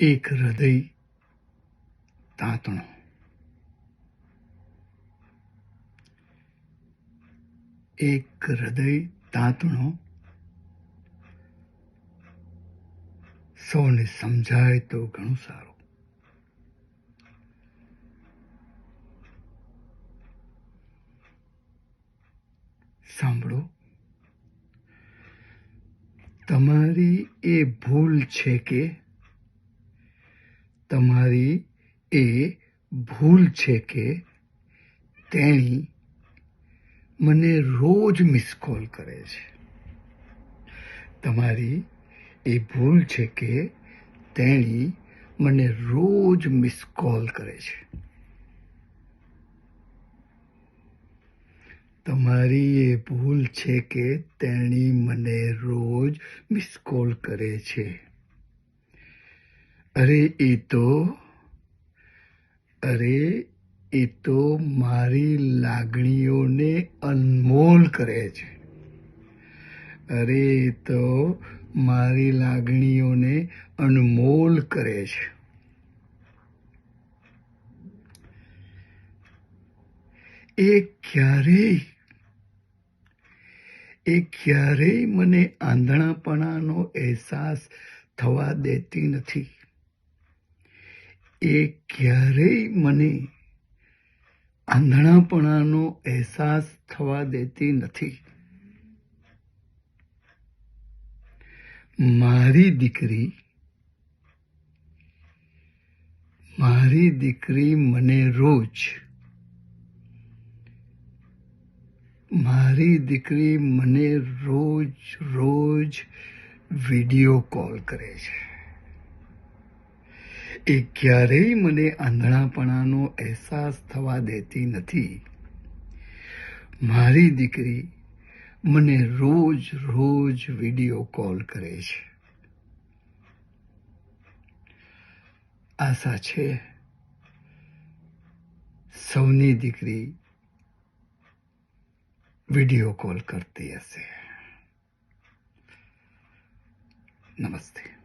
એક હૃદય તાતણું. એક હૃદય તાતણો સૌને સમજાય તો ઘણું સારું. સાંભળો. તમારી એ ભૂલ છે કે તમારી એ ભૂલ છે કે તેણી મને રોજ મિસ કોલ કરે છે. તમારી એ ભૂલ છે કે તેણી મને રોજ મિસ કોલ કરે છે. તમારી એ ભૂલ છે કે તેણી મને રોજ મિસ કોલ કરે છે. અરે એ તો, અરે એ તો મારી લાગણીઓને અનમોલ કરે છે. અરે એ તો મારી લાગણીઓને અનમોલ કરે છે. એ ક્યારેય એ ક્યારેય મને આંધળાપણાનો અહેસાસ થવા દેતી નથી. એ ક્યારેય મને આંધણાપણાનો અહેસાસ થવા દેતી નથી. મારી દીકરી મારી દીકરી મને રોજ, મારી દીકરી મને રોજ રોજ વિડિયો કોલ કરે છે. એ ક્યારેય મને આંધળાપણાનો અહેસાસ થવા દેતી નથી. મારી દીકરી મને રોજ રોજ વીડિયો કોલ કરે છે. આશા છે સૌની દીકરી વીડિયો કોલ કરતી હશે. નમસ્તે.